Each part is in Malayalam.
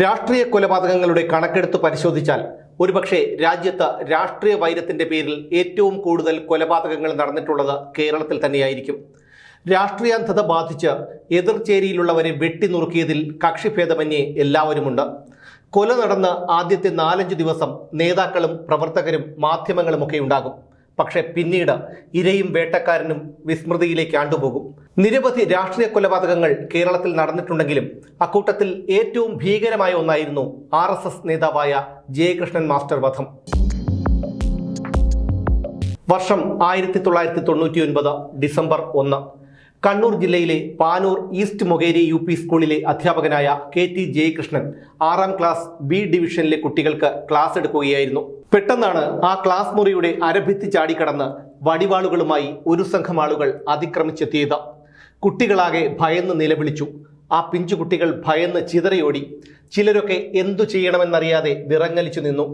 രാഷ്ട്രീയ കൊലപാതകങ്ങളുടെ കണക്കെടുത്ത് പരിശോധിച്ചാൽ ഒരുപക്ഷെ രാജ്യത്ത് രാഷ്ട്രീയ വൈരത്തിന്റെ പേരിൽ ഏറ്റവും കൂടുതൽ കൊലപാതകങ്ങൾ നടന്നിട്ടുള്ളത് കേരളത്തിൽ തന്നെയായിരിക്കും. രാഷ്ട്രീയാന്ധത ബാധിച്ച് എതിർചേരിയിലുള്ളവരെ വെട്ടിനുറുക്കിയതിൽ കക്ഷിഭേദമന്യേ എല്ലാവരുമുണ്ട്. കൊല നടന്ന ആദ്യത്തെ നാലഞ്ച് ദിവസം നേതാക്കളും പ്രവർത്തകരും മാധ്യമങ്ങളുമൊക്കെ ഉണ്ടാകും. പക്ഷെ പിന്നീട് ഇരയും വേട്ടക്കാരനും വിസ്മൃതിയിലേക്ക് ആണ്ടുപോകും. നിരവധി രാഷ്ട്രീയ കൊലപാതകങ്ങൾ കേരളത്തിൽ നടന്നിട്ടുണ്ടെങ്കിലും അക്കൂട്ടത്തിൽ ഏറ്റവും ഭീകരമായ ഒന്നായിരുന്നു ആർ എസ് എസ് നേതാവായ ജയകൃഷ്ണൻ മാസ്റ്റർ വധം. വർഷം ആയിരത്തി തൊള്ളായിരത്തി തൊണ്ണൂറ്റി ഒൻപത് ഡിസംബർ ഒന്ന്. കണ്ണൂർ ജില്ലയിലെ Panoor east Mokeri U P സ്കൂളിലെ അധ്യാപകനായ കെ ടി ജയകൃഷ്ണൻ ആറാം ക്ലാസ് ബി ഡിവിഷനിലെ കുട്ടികൾക്ക് ക്ലാസ് എടുക്കുകയായിരുന്നു. പെട്ടെന്നാണ് ആ ക്ലാസ് മുറിയുടെ അരഭിത്തി ചാടിക്കടന്ന് വടിവാളുകളുമായി ഒരു സംഘം ആളുകൾ അതിക്രമിച്ചെത്തിയത്. കുട്ടികളാകെ ഭയന്ന് നിലവിളിച്ചു. ആ പിഞ്ചു കുട്ടികൾ ഭയന്ന് ചിതറിയോടി. ചിലരൊക്കെ എന്തു ചെയ്യണമെന്നറിയാതെ വിറങ്ങലിച്ചു നിന്നു.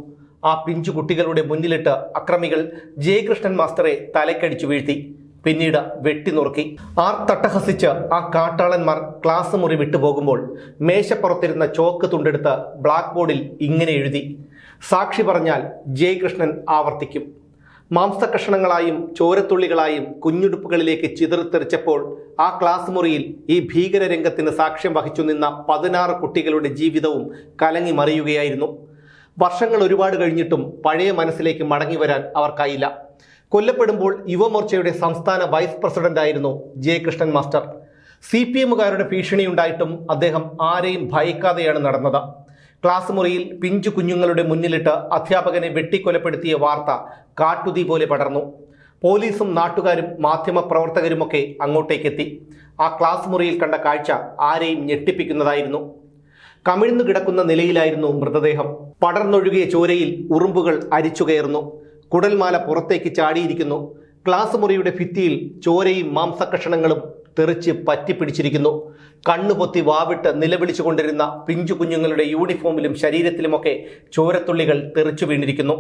ആ പിഞ്ചു കുട്ടികളുടെ മുന്നിലിട്ട് അക്രമികൾ ജയകൃഷ്ണൻ മാസ്റ്ററെ തലക്കടിച്ചു വീഴ്ത്തി. പിന്നീട് വെട്ടിനുറുക്കി ആർ തട്ടഹസിച്ച് ആ കാട്ടാളന്മാർ ക്ലാസ് മുറി വിട്ടുപോകുമ്പോൾ മേശപ്പുറത്തിരുന്ന ചോക്ക് തുണ്ടെടുത്ത് ബ്ലാക്ക് ബോർഡിൽ ഇങ്ങനെ എഴുതി. സാക്ഷി പറഞ്ഞാൽ ജയകൃഷ്ണൻ ആവർത്തിക്കും. മാംസകഷണങ്ങളായും ചോരത്തുള്ളികളായും കുഞ്ഞുടുപ്പുകളിലേക്ക് ചിതറിത്തെറിച്ചപ്പോൾ ആ ക്ലാസ് മുറിയിൽ ഈ ഭീകരരംഗത്തിന് സാക്ഷ്യം വഹിച്ചു നിന്ന പതിനാറ് കുട്ടികളുടെ ജീവിതവും കലങ്ങി മറിയുകയായിരുന്നു. വർഷങ്ങൾ ഒരുപാട് കഴിഞ്ഞിട്ടും പഴയ മനസ്സിലേക്ക് മടങ്ങി വരാൻ അവർക്കായില്ല. കൊല്ലപ്പെടുമ്പോൾ യുവമോർച്ചയുടെ സംസ്ഥാന വൈസ് പ്രസിഡന്റായിരുന്നു ജയകൃഷ്ണൻ മാസ്റ്റർ. സി പി എമ്മുകാരുടെ ഭീഷണിയുണ്ടായിട്ടും അദ്ദേഹം ആരെയും ഭയക്കാതെയാണ് നടന്നത്. ക്ലാസ് മുറിയിൽ പിഞ്ചു കുഞ്ഞുങ്ങളുടെ മുന്നിലിട്ട് അധ്യാപകനെ വെട്ടിക്കൊലപ്പെടുത്തിയ വാർത്ത കാട്ടുതീ പോലെ പടർന്നു. പോലീസും നാട്ടുകാരും മാധ്യമപ്രവർത്തകരുമൊക്കെ അങ്ങോട്ടേക്കെത്തി. ആ ക്ലാസ് മുറിയിൽ കണ്ട കാഴ്ച ആരെയും ഞെട്ടിപ്പിക്കുന്നതായിരുന്നു. കമിഴ്ന്നു കിടക്കുന്ന നിലയിലായിരുന്നു മൃതദേഹം. പടർന്നൊഴുകിയ ചോരയിൽ ഉറുമ്പുകൾ അരിച്ചുകയറുന്നു കുടൽമാല പുറത്തേക്ക് ചാടിയിരിക്കുന്നു. ക്ലാസ് മുറിയുടെ ഭിത്തിയിൽ ചോരയും മാംസകഷണങ്ങളും തെറിച്ച് പറ്റിപ്പിടിച്ചിരിക്കുന്നു. കണ്ണുപൊത്തി വാവിട്ട് നിലവിളിച്ചു കൊണ്ടിരുന്ന പിഞ്ചു കുഞ്ഞുങ്ങളുടെ യൂണിഫോമിലും ശരീരത്തിലുമൊക്കെ ചോരത്തുള്ളികൾ തെറിച്ചു വീണിരിക്കുന്നു.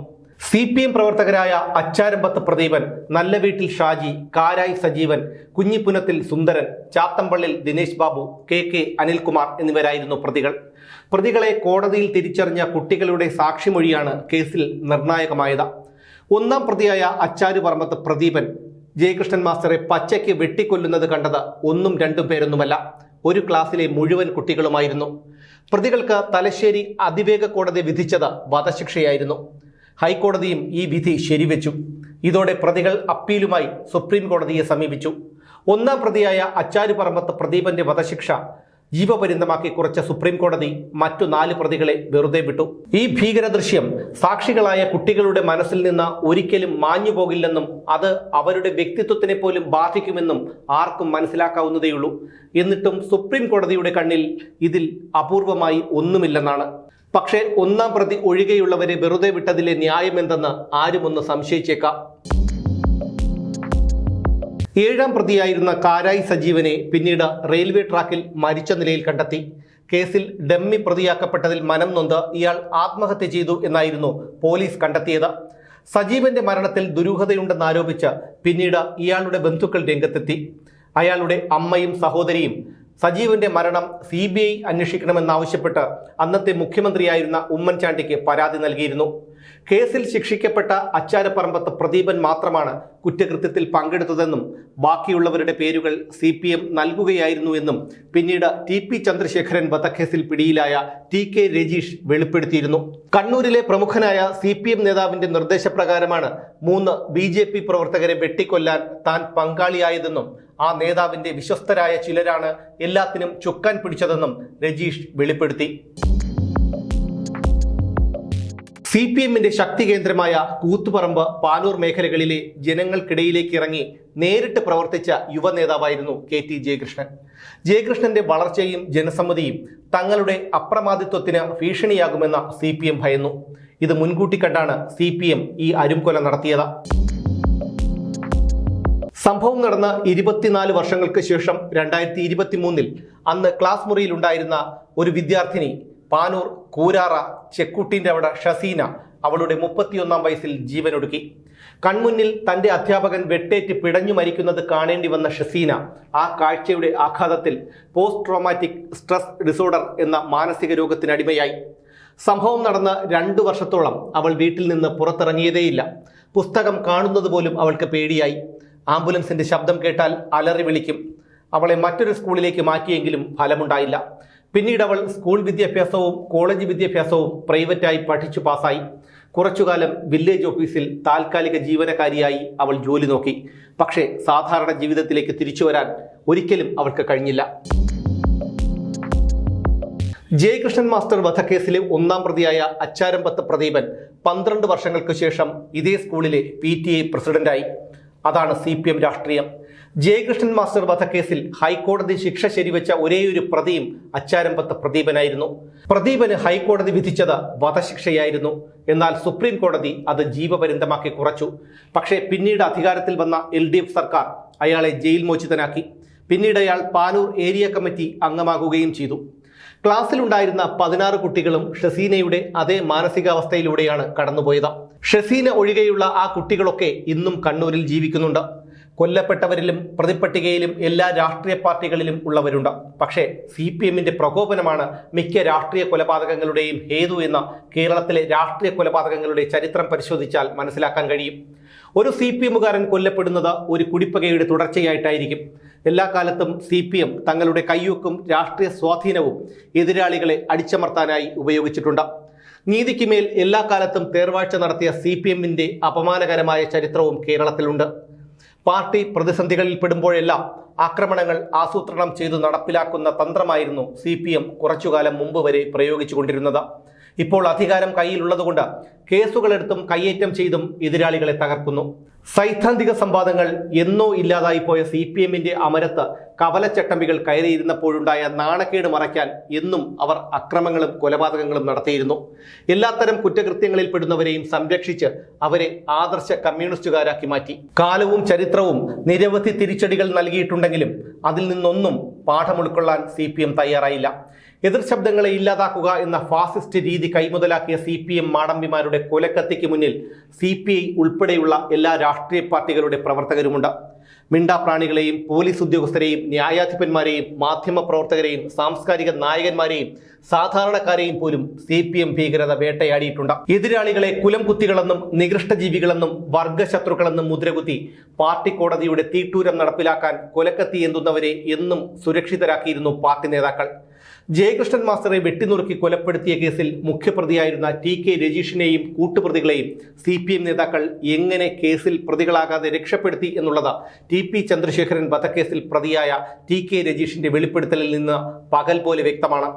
സി പി എം പ്രവർത്തകരായ അച്ചാരമ്പത്ത് പ്രദീപൻ നല്ല വീട്ടിൽ ഷാജി കാരായി സജീവൻ കുഞ്ഞിപ്പുനത്തിൽ സുന്ദരൻ ചാത്തമ്പള്ളിൽ ദിനേശ് ബാബു കെ കെ അനിൽകുമാർ എന്നിവരായിരുന്നു പ്രതികൾ. പ്രതികളെ കോടതിയിൽ തിരിച്ചറിഞ്ഞ കുട്ടികളുടെ സാക്ഷിമൊഴിയാണ് കേസിൽ നിർണായകമായത്. ഒന്നാം പ്രതിയായ അച്ചാരു പറമ്പത്ത് പ്രദീപൻ ജയകൃഷ്ണൻ മാസ്റ്ററെ പച്ചയ്ക്ക് വെട്ടിക്കൊല്ലുന്നത് കണ്ടത് ഒന്നും രണ്ടും പേരൊന്നുമല്ല. ഒരു ക്ലാസ്സിലെ മുഴുവൻ കുട്ടികളുമായിരുന്നു. പ്രതികൾക്ക് തലശ്ശേരി അതിവേഗ കോടതി വിധിച്ചത് വധശിക്ഷയായിരുന്നു. ഹൈക്കോടതിയും ഈ വിധി ശരിവെച്ചു. ഇതോടെ പ്രതികൾ അപ്പീലുമായി സുപ്രീം കോടതിയെ സമീപിച്ചു. ഒന്നാം പ്രതിയായ അച്ചാരു പറമ്പത്ത് പ്രദീപന്റെ വധശിക്ഷ ജീവപര്യന്തമാക്കി കുറച്ച സുപ്രീം കോടതി മറ്റു നാല് പ്രതികളെ വെറുതെ വിട്ടു. ഈ ഭീകര ദൃശ്യം സാക്ഷികളായ കുട്ടികളുടെ മനസ്സിൽ നിന്ന് ഒരിക്കലും മാഞ്ഞു പോകില്ലെന്നും അത് അവരുടെ വ്യക്തിത്വത്തിനെ പോലും ബാധിക്കുമെന്നും ആർക്കും മനസ്സിലാക്കാവുന്നതേയുള്ളൂ. എന്നിട്ടും സുപ്രീം കോടതിയുടെ കണ്ണിൽ ഇതിൽ അപൂർവമായി ഒന്നുമില്ലെന്നാണ്. പക്ഷേ ഒന്നാം പ്രതി ഒഴികെയുള്ളവരെ വെറുതെ വിട്ടതിലെ ന്യായമെന്തെന്ന് ആരുമൊന്ന് സംശയിച്ചേക്കാം. ഏഴാം പ്രതിയായിരുന്ന കാരായി സജീവനെ പിന്നീട് റെയിൽവേ ട്രാക്കിൽ മരിച്ച നിലയിൽ കണ്ടെത്തി. കേസിൽ ഡമ്മി പ്രതിയാക്കപ്പെട്ടതിൽ മനം നൊന്ത് ഇയാൾ ആത്മഹത്യ ചെയ്തു എന്നായിരുന്നു പോലീസ് കണ്ടെത്തിയത്. സജീവന്റെ മരണത്തിൽ ദുരൂഹതയുണ്ടെന്നാരോപിച്ച് പിന്നീട് ഇയാളുടെ ബന്ധുക്കൾ രംഗത്തെത്തി. അയാളുടെ അമ്മയും സഹോദരിയും സജീവന്റെ മരണം സി ബി ഐ അന്വേഷിക്കണമെന്നാവശ്യപ്പെട്ട് അന്നത്തെ മുഖ്യമന്ത്രിയായിരുന്ന ഉമ്മൻചാണ്ടിക്ക് പരാതി നൽകിയിരുന്നു. കേസിൽ ശിക്ഷിക്കപ്പെട്ട അച്ചാരപ്പറമ്പത്ത് പ്രദീപൻ മാത്രമാണ് കുറ്റകൃത്യത്തിൽ പങ്കെടുത്തതെന്നും ബാക്കിയുള്ളവരുടെ പേരുകൾ സി പി എം നൽകുകയായിരുന്നുവെന്നും പിന്നീട് ടി പി ചന്ദ്രശേഖരൻ വധക്കേസിൽ പിടിയിലായ ടി കെ രജീഷ് വെളിപ്പെടുത്തിയിരുന്നു. കണ്ണൂരിലെ പ്രമുഖനായ സി പി എം നേതാവിന്റെ നിർദ്ദേശപ്രകാരമാണ് മൂന്ന് ബി ജെ പി പ്രവർത്തകരെ വെട്ടിക്കൊല്ലാൻ താൻ പങ്കാളിയായതെന്നും ആ നേതാവിന്റെ വിശ്വസ്തരായ ചിലരാണ് എല്ലാത്തിനും ചുക്കാൻ പിടിച്ചതെന്നും രജീഷ് വെളിപ്പെടുത്തി. സി പി എമ്മിന്റെ ശക്തി കേന്ദ്രമായ കൂത്തുപറമ്പ് പാനൂർ മേഖലകളിലെ ജനങ്ങൾക്കിടയിലേക്ക് ഇറങ്ങി നേരിട്ട് പ്രവർത്തിച്ച യുവ നേതാവായിരുന്നു കെ ടി ജയകൃഷ്ണൻ. ജയകൃഷ്ണന്റെ വളർച്ചയും ജനസമ്മതിയും തങ്ങളുടെ അപ്രമാദിത്വത്തിന് ഭീഷണിയാകുമെന്ന സി പി എം ഭയന്നു. ഇത് മുൻകൂട്ടി കണ്ടാണ് സി പി എം ഈ അരുംകൊല നടത്തിയത്. സംഭവം നടന്ന ഇരുപത്തിനാല് വർഷങ്ങൾക്ക് ശേഷം രണ്ടായിരത്തി ഇരുപത്തി മൂന്നിൽ അന്ന് ക്ലാസ് മുറിയിലുണ്ടായിരുന്ന ഒരു വിദ്യാർത്ഥിനി പാനൂർ കൂരാറ ചെക്കുട്ടിന്റെ അവിടെ ഷസീന അവളുടെ മുപ്പത്തിയൊന്നാം വയസ്സിൽ ജീവനൊടുക്കി. കൺമുന്നിൽ തന്റെ അധ്യാപകൻ വെട്ടേറ്റ് പിടഞ്ഞു മരിക്കുന്നത് കാണേണ്ടി വന്ന ഷസീന ആ കാഴ്ചയുടെ ആഘാതത്തിൽ പോസ്റ്റ് ട്രോമാറ്റിക് സ്ട്രെസ് ഡിസോർഡർ എന്ന മാനസിക രോഗത്തിനടിമയായി സംഭവം നടന്ന രണ്ടു വർഷത്തോളം അവൾ വീട്ടിൽ നിന്ന് പുറത്തിറങ്ങിയതേയില്ല. പുസ്തകം കാണുന്നത് പോലും അവൾക്ക് പേടിയായി. ആംബുലൻസിന്റെ ശബ്ദം കേട്ടാൽ അലറി വിളിക്കും. അവളെ മറ്റൊരു സ്കൂളിലേക്ക് മാറ്റിയെങ്കിലും ഫലമുണ്ടായില്ല. പിന്നീട് അവൾ സ്കൂൾ വിദ്യാഭ്യാസവും കോളേജ് വിദ്യാഭ്യാസവും പ്രൈവറ്റായി പഠിച്ചു പാസ്സായി. കുറച്ചുകാലം വില്ലേജ് ഓഫീസിൽ താൽക്കാലിക ജീവനക്കാരിയായി അവൾ ജോലി നോക്കി. പക്ഷേ സാധാരണ ജീവിതത്തിലേക്ക് തിരിച്ചു വരാൻ ഒരിക്കലും അവൾക്ക് കഴിഞ്ഞില്ല. ജയകൃഷ്ണൻ മാസ്റ്റർ വധക്കേസിലെ ഒന്നാം പ്രതിയായ അച്ചാരമ്പത്ത് പ്രദീപൻ പന്ത്രണ്ട് വർഷങ്ങൾക്ക് ശേഷം ഇതേ സ്കൂളിലെ പി ടി എ പ്രസിഡന്റായി. അതാണ് സി പി എം രാഷ്ട്രീയം. ജയകൃഷ്ണൻ മാസ്റ്റർ വധക്കേസിൽ ഹൈക്കോടതി ശിക്ഷ ശരിവെച്ച ഒരേയൊരു പ്രതിയും അച്ചാരമ്പത്ത് പ്രദീപനായിരുന്നു. പ്രദീപന് ഹൈക്കോടതി വിധിച്ചത് വധശിക്ഷയായിരുന്നു. എന്നാൽ സുപ്രീം കോടതി അത് ജീവപര്യന്തമാക്കി കുറച്ചു. പക്ഷേ പിന്നീട് അധികാരത്തിൽ വന്ന എൽ സർക്കാർ അയാളെ ജയിൽ മോചിതനാക്കി. പിന്നീട് അയാൾ പാനൂർ ഏരിയ കമ്മിറ്റി അംഗമാകുകയും ചെയ്തു. ക്ലാസ്സിലുണ്ടായിരുന്ന പതിനാറ് കുട്ടികളും ഷസീനയുടെ അതേ മാനസികാവസ്ഥയിലൂടെയാണ് കടന്നുപോയത്. ഷസീന ഒഴികെയുള്ള ആ കുട്ടികളൊക്കെ ഇന്നും കണ്ണൂരിൽ ജീവിക്കുന്നുണ്ട്. കൊല്ലപ്പെട്ടവരിലും പ്രതിപ്പട്ടികയിലും എല്ലാ രാഷ്ട്രീയ പാർട്ടികളിലും ഉള്ളവരുണ്ട്. പക്ഷേ സി പി എമ്മിന്റെ പ്രകോപനമാണ് മിക്ക രാഷ്ട്രീയ കൊലപാതകങ്ങളുടെയും ഹേതു എന്ന കേരളത്തിലെ രാഷ്ട്രീയ കൊലപാതകങ്ങളുടെ ചരിത്രം പരിശോധിച്ചാൽ മനസ്സിലാക്കാൻ കഴിയും. ഒരു സി പി എമ്മുകാരൻ കൊല്ലപ്പെടുന്നത് ഒരു കുടിപ്പകയുടെ തുടർച്ചയായിട്ടായിരിക്കും. എല്ലാ കാലത്തും സി പി എം തങ്ങളുടെ കയ്യൊക്കും രാഷ്ട്രീയ സ്വാധീനവും എതിരാളികളെ അടിച്ചമർത്താനായി ഉപയോഗിച്ചിട്ടുണ്ട്. നീതിക്ക് മേൽ എല്ലാ കാലത്തും തേർവാഴ്ച നടത്തിയ സി പി എമ്മിന്റെ അപമാനകരമായ ചരിത്രവും കേരളത്തിലുണ്ട്. പാർട്ടി പ്രതിസന്ധികളിൽ പെടുമ്പോഴെല്ലാം ആക്രമണങ്ങൾ ആസൂത്രണം ചെയ്തു നടപ്പിലാക്കുന്ന തന്ത്രമായിരുന്നു സി പി എം കുറച്ചുകാലം മുമ്പ് വരെ പ്രയോഗിച്ചുകൊണ്ടിരുന്നത്. ഇപ്പോൾ അധികാരം കയ്യിലുള്ളതുകൊണ്ട് കേസുകളെടുത്തും കയ്യേറ്റം ചെയ്തും എതിരാളികളെ തകർക്കുന്നു. സൈദ്ധാന്തിക സംവാദങ്ങൾ എന്നോ ഇല്ലാതായി പോയ സി പി എമ്മിന്റെ അമരത്ത് കവലച്ചട്ടമ്പികൾ കയറിയിരുന്നപ്പോഴുണ്ടായ നാണക്കേട് മറയ്ക്കാൻ എന്നും അവർ അക്രമങ്ങളും കൊലപാതകങ്ങളും നടത്തിയിരുന്നു. എല്ലാത്തരം കുറ്റകൃത്യങ്ങളിൽ പെടുന്നവരെയും സംരക്ഷിച്ച് അവരെ ആദർശ കമ്മ്യൂണിസ്റ്റുകാരാക്കി മാറ്റി. കാലവും ചരിത്രവും നിരവധി തിരിച്ചടികൾ നൽകിയിട്ടുണ്ടെങ്കിലും അതിൽ നിന്നൊന്നും പാഠം ഉൾക്കൊള്ളാൻ സി പി എം തയ്യാറായില്ല. എതിർ ശബ്ദങ്ങളെ ഇല്ലാതാക്കുക എന്ന ഫാസിസ്റ്റ് രീതി കൈമുതലാക്കിയ സി പി എം മാടമ്പിമാരുടെ കൊലക്കത്തിക്ക് മുന്നിൽ സി പി ഐ ഉൾപ്പെടെയുള്ള എല്ലാ രാഷ്ട്രീയ പാർട്ടികളുടെ പ്രവർത്തകരുമുണ്ട്. മിണ്ടാപ്രാണികളെയും പോലീസ് ഉദ്യോഗസ്ഥരെയും ന്യായാധിപന്മാരെയും മാധ്യമ പ്രവർത്തകരെയും സാംസ്കാരിക നായകന്മാരെയും സാധാരണക്കാരെയും പോലും സി പി എം ഭീകരത വേട്ടയാടിയിട്ടുണ്ട്. എതിരാളികളെ കുലം കുത്തികളെന്നും നികൃഷ്ടജീവികളെന്നും വർഗശത്രുക്കളെന്നും മുദ്രകുത്തി പാർട്ടി കോടതിയുടെ തീട്ടൂരം നടപ്പിലാക്കാൻ കൊലക്കത്തി എന്തുന്നവരെ എന്നും സുരക്ഷിതരാക്കിയിരുന്നു പാർട്ടി നേതാക്കൾ. ജയകൃഷ്ണൻ മാസ്റ്ററെ വെട്ടിനുറുക്കി കൊലപ്പെടുത്തിയ കേസിൽ മുഖ്യപ്രതിയായിരുന്ന ടി കെ രജീഷിനെയും കൂട്ടുപ്രതികളെയും സി പി എം നേതാക്കൾ എങ്ങനെ കേസിൽ പ്രതികളാകാതെ രക്ഷപ്പെടുത്തി എന്നുള്ളത് ടി പി ചന്ദ്രശേഖരൻ വധക്കേസിൽ പ്രതിയായ ടി കെ രജീഷിന്റെ വെളിപ്പെടുത്തലിൽ നിന്ന് പകൽ പോലെ വ്യക്തമാണ്.